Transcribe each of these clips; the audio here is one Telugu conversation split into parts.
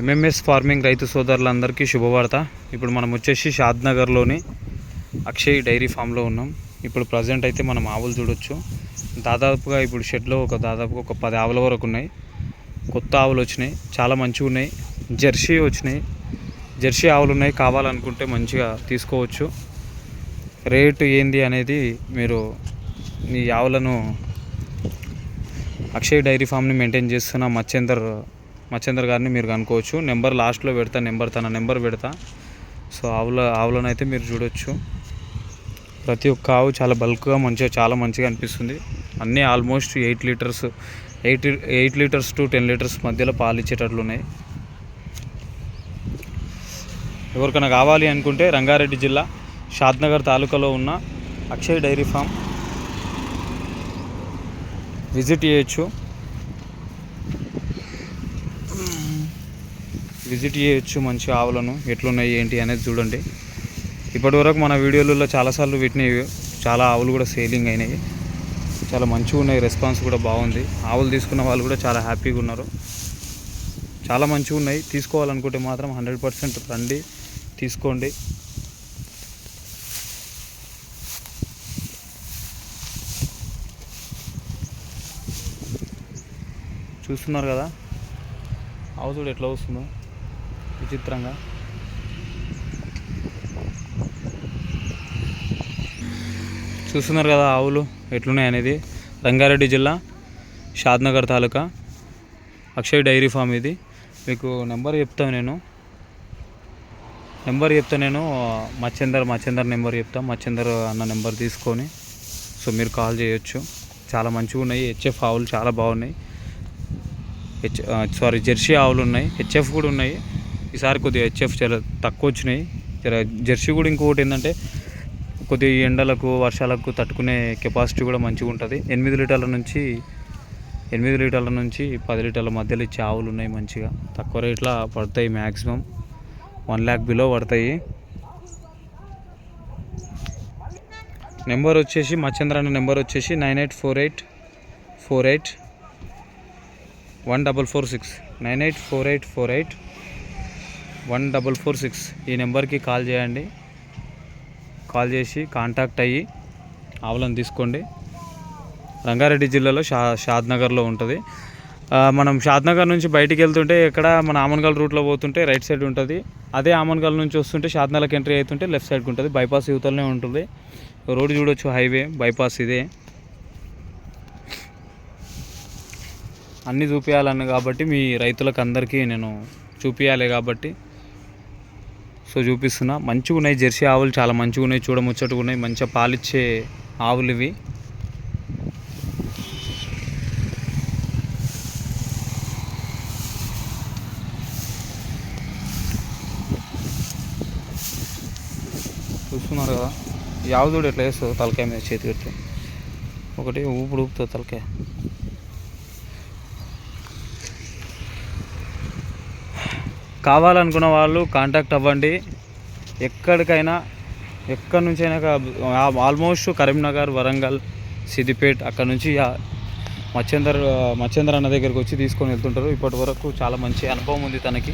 ఎంఎంఎస్ ఫార్మింగ్ రైతు సోదరులందరికీ శుభవార్త. ఇప్పుడు మనం వచ్చేసి షాద్నగర్లోని అక్షయ్ డైరీ ఫామ్లో ఉన్నాం. ఇప్పుడు ప్రజెంట్ అయితే మనం ఆవులు చూడొచ్చు. దాదాపుగా ఇప్పుడు షెడ్లో ఒక దాదాపుగా ఒక పది ఆవుల వరకు ఉన్నాయి. కొత్త ఆవులు వచ్చినాయి. చాలా మంచిగా ఉన్నాయి. జెర్సీ వచ్చినాయి. జెర్సీ ఆవులు ఉన్నాయి. కావాలనుకుంటే మంచిగా తీసుకోవచ్చు. రేటు ఏంది అనేది మీరు ఈ ఆవులను అక్షయ్ డైరీ ఫామ్ని మెయింటైన్ చేస్తున్న మచ్చేందర్ మచ్చేందర్ గారిని మీరు కనుక్కోవచ్చు. నెంబర్ లాస్ట్లో పెడతా నెంబర్ తన నెంబర్ పెడతా. సో ఆవుల ఆవులనైతే అయితే మీరు చూడొచ్చు. ప్రతి ఒక్క ఆవు చాలా బల్క్గా మంచిగా చాలా మంచిగా అనిపిస్తుంది. అన్నీ almost eight litres eight eight litres to ten litres మధ్యలో పాలు ఇచ్చేటట్లు ఉన్నాయి. ఎవరికైనా కావాలి అనుకుంటే రంగారెడ్డి జిల్లా షాద్నగర్ తాలూకాలో ఉన్న అక్షయ్ డైరీ ఫామ్ విజిట్ చేయొచ్చు. విజిట్ చేయొచ్చు మంచి ఆవులను ఎట్లున్నాయి ఏంటి అనేది చూడండి. ఇప్పటివరకు మన వీడియోలలో చాలాసార్లు వీటిని చాలా ఆవులు కూడా సేలింగ్ అయినాయి. చాలా మంచిగా ఉన్నాయి రెస్పాన్స్ కూడా బాగుంది. ఆవులు తీసుకున్న వాళ్ళు కూడా చాలా హ్యాపీగా ఉన్నారు. చాలా మంచిగా ఉన్నాయి. తీసుకోవాలనుకుంటే మాత్రం హండ్రెడ్ పర్సెంట్ రండి తీసుకోండి. చూస్తున్నారు కదా? ఆవు చూడు ఎట్లా వస్తుందో. విచిత్రంగా. చూస్తున్నారు కదా ఆవులు ఎట్లున్నాయి అనేది. రంగారెడ్డి జిల్లా షాద్నగర్ తాలూకా అక్షయ్ డైరీ ఫామ్ ఇది. మీకు నెంబర్ చెప్తాను నేను. నెంబర్ చెప్తా నేను మచ్చేందర్ మచ్చేందర్ నెంబర్ చెప్తా. మచ్చేందర్ అన్న నెంబర్ తీసుకొని. సో మీరు కాల్ చేయొచ్చు. చాలా మంచిగా ఉన్నాయి. హెచ్ఎఫ్ ఆవులు చాలా బాగున్నాయి. హెచ్ సారీ జెర్సీ ఆవులు ఉన్నాయి. హెచ్ఎఫ్ కూడా ఉన్నాయి. ఈసారి కొద్దిగా హెచ్ఎఫ్ చాలా తక్కువ వచ్చినాయి జర జెర్సీ కూడా ఇంకొకటి ఏంటంటే కొద్దిగా ఎండలకు వర్షాలకు తట్టుకునే కెపాసిటీ కూడా మంచిగా ఉంటుంది. ఎనిమిది లీటర్ల నుంచి ఎనిమిది లీటర్ల నుంచి పది లీటర్ల మధ్యలో ఇచ్చే ఆవులు ఉన్నాయి మంచిగా. తక్కువ రేట్లో పడతాయి మ్యాక్సిమం వన్ ల్యాక్ బిలో పడతాయి. నెంబర్ వచ్చేసి మచ్చంద్ర అన్న నెంబర్ వచ్చేసి nine eight four eight four eight one double four six. Nine eight four eight four eight one double four six. ఈ నెంబర్కి కాల్ చేయండి. కాల్ చేసి కాంటాక్ట్ అయ్యి ఆవులను తీసుకోండి. రంగారెడ్డి జిల్లాలో షా షాద్నగర్లో ఉంటుంది. మనం షాద్నగర్ నుంచి బయటికి వెళ్తుంటే ఎక్కడ మన ఆమన్గల్ రూట్లో పోతుంటే రైట్ సైడ్ ఉంటుంది. అదే ఆమన్గల్ నుంచి వస్తుంటే షాద్నగర్కి ఎంట్రీ అవుతుంటే లెఫ్ట్ సైడ్కి ఉంటుంది. బైపాస్ యువతలనే ఉంటుంది. రోడ్ చూడొచ్చు హైవే బైపాస్ ఇదే. అన్నీ చూపించాలని కాబట్టి మీ రైతులకు అందరికీ నేను చూపించాలి కాబట్టి సో చూపిస్తున్నా. మంచిగా ఉన్నాయి జెర్సీ ఆవులు చాలా మంచిగా ఉన్నాయి. చూడముచ్చటగా ఉన్నాయి. మంచిగా పాలిచ్చే ఆవులు ఇవి. చూస్తున్నారు కదా? ఈ ఆవు చూడు ఎట్లా వేస్తుంది తలకాయ మీద చేతి పెట్టి. ఒకటి ఊపుడు ఊపుతుంది తలకాయ. కావాలనుకున్న వాళ్ళు కాంటాక్ట్ అవ్వండి. ఎక్కడికైనా ఎక్కడి నుంచైనా అయినా ఆల్మోస్ట్ కరీంనగర్ వరంగల్ సిద్దిపేట్ అక్కడ నుంచి ఆ- మచ్చేందర్ మచ్చేందర్ అన్న దగ్గరికి వచ్చి తీసుకొని వెళ్తుంటారు. ఇప్పటి వరకు చాలా మంచి అనుభవం ఉంది తనకి.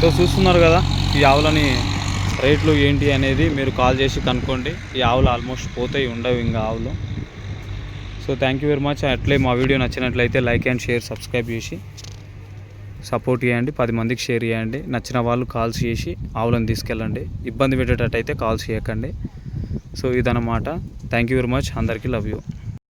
సో చూస్తున్నారు కదా ఈ ఆవులని రేట్లు ఏంటి అనేది మీరు కాల్ చేసి కనుక్కోండి. ఈ ఆవులు ఆల్మోస్ట్ పోతాయి ఉండవు ఇంకా ఆవులు. So thank you very much అట్లే మా వీడియో నచ్చినట్లయితే లైక్ అండ్ షేర్ సబ్స్క్రైబ్ చేసి. సపోర్ట్ చేయండి పది మందికి షేర్ చేయండి నచ్చిన వాళ్ళు కాల్స్ చేసి ఆవులను తీసుకెళ్ళండి ఇబ్బంది పెట్టేటట్టయితే కాల్స్ చేయకండి. సో ఇదన్నమాట. థ్యాంక్ యూ వెరీ మచ్ అందరికీ లవ్ యూ